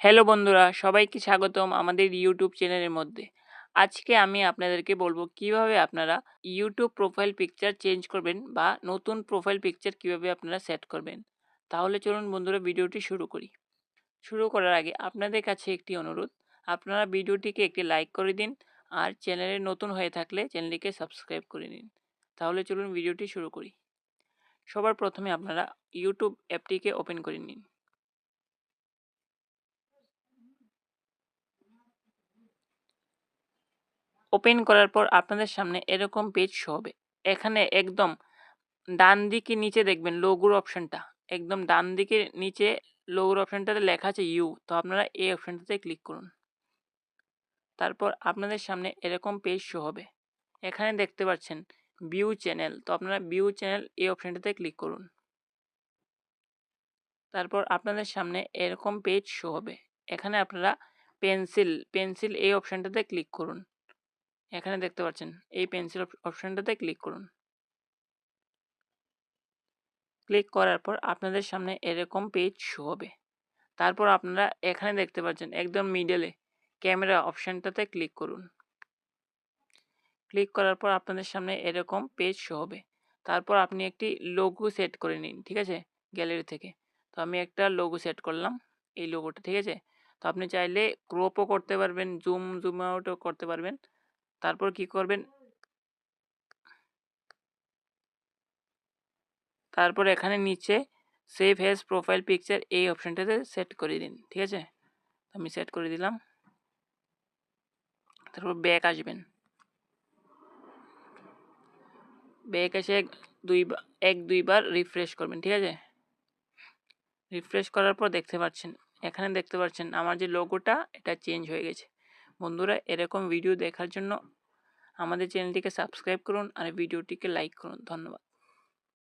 Hello বন্ধুরা, সবাইকে স্বাগতম আমাদের ইউটিউব চ্যানেলের মধ্যে। আজকে আমি আপনাদেরকে বলব কীভাবে আপনারা ইউটিউব প্রোফাইল পিকচার চেঞ্জ করবেন বা নতুন প্রোফাইল পিকচার কীভাবে আপনারা সেট করবেন। তাহলে চলুন বন্ধুরা, ভিডিওটি শুরু করি। শুরু করার আগে আপনাদের কাছে একটি অনুরোধ, আপনারা ভিডিওটিকে একটি লাইক করে দিন আর চ্যানেলে নতুন হয়ে থাকলে চ্যানেলটিকে সাবস্ক্রাইব করে নিন। তাহলে চলুন ভিডিওটি শুরু করি। সবার প্রথমে আপনারা ইউটিউব অ্যাপটিকে ওপেন করে নিন। ওপেন করার পর আপনাদের সামনে এরকম পেজ শো হবে। এখানে একদম ডান দিকে নিচে দেখবেন লোগোর অপশনটা একদম ডান দিকে নিচে লোগোর অপশনটাতে লেখা আছে ইউ তো আপনারা এই অপশনটাতে ক্লিক করুন। তারপর আপনাদের সামনে এরকম পেজ শো হবে। এখানে দেখতে পাচ্ছেন ভিউ চ্যানেল তো আপনারা ভিউ চ্যানেল এই অপশনটাতে ক্লিক করুন। তারপর আপনাদের সামনে এরকম পেজ শো হবে। এখানে আপনারা পেন্সিল পেন্সিল এই অপশনটাতে ক্লিক করুন। এখানে দেখতে পাচ্ছেন, এই পেন্সিল অপশনটাতে ক্লিক করুন। ক্লিক করার পর আপনাদের সামনে এরকম পেজ শো হবে। তারপর আপনারা এখানে দেখতে পাচ্ছেন, একদম মিডলে ক্যামেরা অপশানটাতে ক্লিক করুন। ক্লিক করার পর আপনাদের সামনে এরকম পেজ শো হবে। তারপর আপনি একটি লোগো সেট করে নিন, ঠিক আছে? গ্যালারি থেকে। তো আমি একটা লোগো সেট করলাম, এই লোগোটা ঠিক আছে? তো আপনি চাইলে ক্রপও করতে পারবেন জুম জুম আউটও করতে পারবেন। তারপর কি করবেন? তারপর এখানে নিচে সেভ হ্যাজ প্রোফাইল পিকচার এই অপশানটাতে সেট করে দিন, ঠিক আছে? আমি সেট করে দিলাম। তারপর ব্যাক আসবেন। ব্যাক এসে এক, দুই এক দুইবার রিফ্রেশ করবেন, ঠিক আছে? রিফ্রেশ করার পর দেখতে পাচ্ছেন, এখানে দেখতে পাচ্ছেন আমার যে লোগোটা এটা চেঞ্জ হয়ে গেছে। বন্ধুরা এরকম ভিডিও দেখার জন্য আমাদের চ্যানেলটিকে সাবস্ক্রাইব করুন আর ভিডিওটিকে লাইক করুন। ধন্যবাদ।